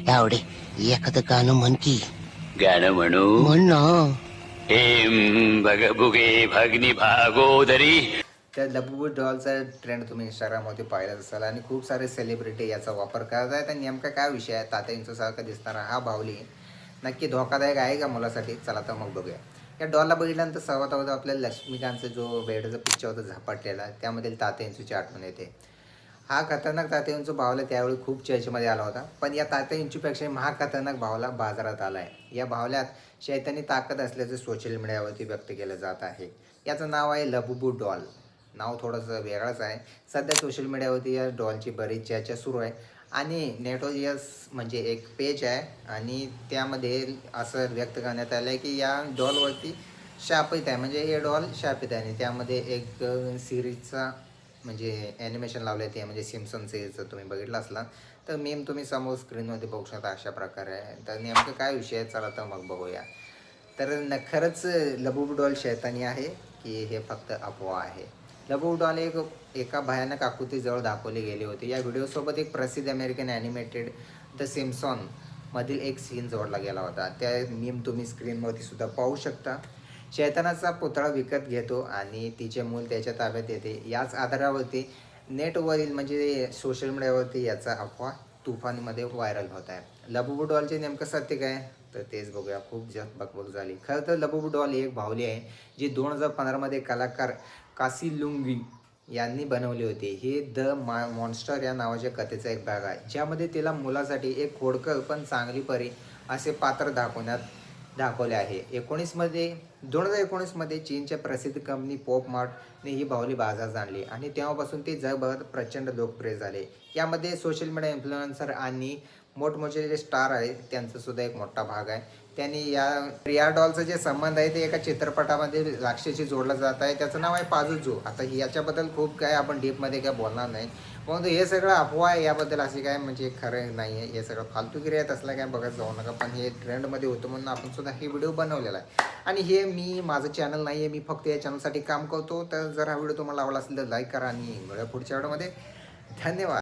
तावडे एखादं गाणं म्हण की. गाणं म्हणू? म्हण ना. हेम भग भुगे भगनी भागोदरी. त्या लबू डॉलचा ट्रेंड तुम्ही इंस्टाग्रामवरती पाहिलाच असाल आणि खूप सारे सेलिब्रिटी याचा वापर करत आहेत आणि नेमका काय विषय आहे? तात्यांचं सारखं दिसणारा हा बाहुली नक्की धोकादायक आहे का मुलासाठी? चला तर मग बघूया. या डॉलला बघितल्यानंतर सर्वात अगोदर आपल्याला लक्ष्मीकांतचा जो बेडचा पिक्चर होता झपाटलेला त्यामधील तात्यांची आठवण येते. हा खतरनाक तात्यांचू भावला त्यावेळी खूप चर्चेमध्ये आला होता. पण या तात्यांचूपेक्षा हा खतरनाक भावला बाजारात आला आहे या भावल्यात शैतानी ताकद असल्याचं सोशल मीडियावरती व्यक्त केलं जात आहे. याचं नाव आहे लबुबू डॉल. नाव थोडंसं वेगळंच आहे. सध्या सोशल मीडियावरती या डॉलची बरीच चर्चा सुरू आहे. आणि नेटोजियस म्हणजे एक पेज आहे. आणि त्यामध्ये असं व्यक्त करण्यात आलं आहे की या डॉलवरती शापित आहे. म्हणजे हे डॉल शापित आहे. आणि त्यामध्ये एक सिरीजचा म्हणजे ॲनिमेशन लावले ते म्हणजे सिम्सन जर तुम्ही बघितलं असला तर मेम तुम्ही समोर स्क्रीनमध्ये बघू शकता अशा प्रकारे. आहे तर नेमकं काय विषय आहे? चला तर मग बघूया. तर न खरंच लबूब डॉल शैतानी आहे की हे फक्त अफवा आहे. लबूब डॉल एक एका भयानक आकृतीजवळ दाखवली गेली होती. या व्हिडिओसोबत एक प्रसिद्ध अमेरिकन ॲनिमेटेड द सिम्सॉन मधील एक सीन जोडला गेला होता. त्या मीम तुम्ही स्क्रीनवरती सुद्धा पाहू शकता. शैतानाचा पुतळा विकत घेतो आणि तिचे मूल त्याच्या ताब्यात येते. याच आधारावरती नेटवरील म्हणजे सोशल मीडियावरती याचा अफवा तुफानमध्ये व्हायरल होत आहे. लबुबू डॉलचे नेमकं सत्य काय? तर तेच बघूया. खूप जास्त बकबक झाली. खरं तर लबुबू डॉल ही एक भावली आहे जी दोन हजार पंधरामध्ये कलाकार कासी लुंगी यांनी बनवली होती. हे द मा मॉन्स्टर या नावाच्या कथेचा एक भाग आहे ज्यामध्ये तिला मुलासाठी एक खोडकर पण चांगली परी असे पात्र दाखवण्यात दाखवले आहे. एकोणीसमध्ये दोन हजार एकोणीसमध्ये चीनच्या प्रसिद्ध कंपनी पोप मार्टने ही बाहुली बाजारात आणली आणि तेव्हापासून ते जगभरात प्रचंड लोकप्रिय झाले. यामध्ये सोशल मीडिया इन्फ्लुएन्सर आणि मोठमोठे जे स्टार आहेत त्यांचा सुद्धा एक मोठा भाग आहे. त्यांनी या प्रिया डॉलचा जे संबंध आहे ते एका चित्रपटामध्ये राक्षसी जोडला जात आहे. त्याचं नाव आहे पाजुजू. आता याच्याबद्दल खूप काय आपण डीपमध्ये काय बोलणार नाही. परंतु हे सगळं अफवा आहे याबद्दल असे काय म्हणजे खरं नाही आहे हे सगळं फालतूगिरी आहे तसला काय बघत जाऊ नका. पण हे ट्रेंडमध्ये होतं म्हणून आपण सुद्धा हे व्हिडिओ बनवलेला आहे. आणि हे मी माझं चॅनल नाही आहे मी फक्त या चॅनलसाठी काम करतो. तर जर हा व्हिडिओ तुम्हाला आवडला असेल तर लाईक करा आणि पुढच्या व्हिडिओमध्ये धन्यवाद.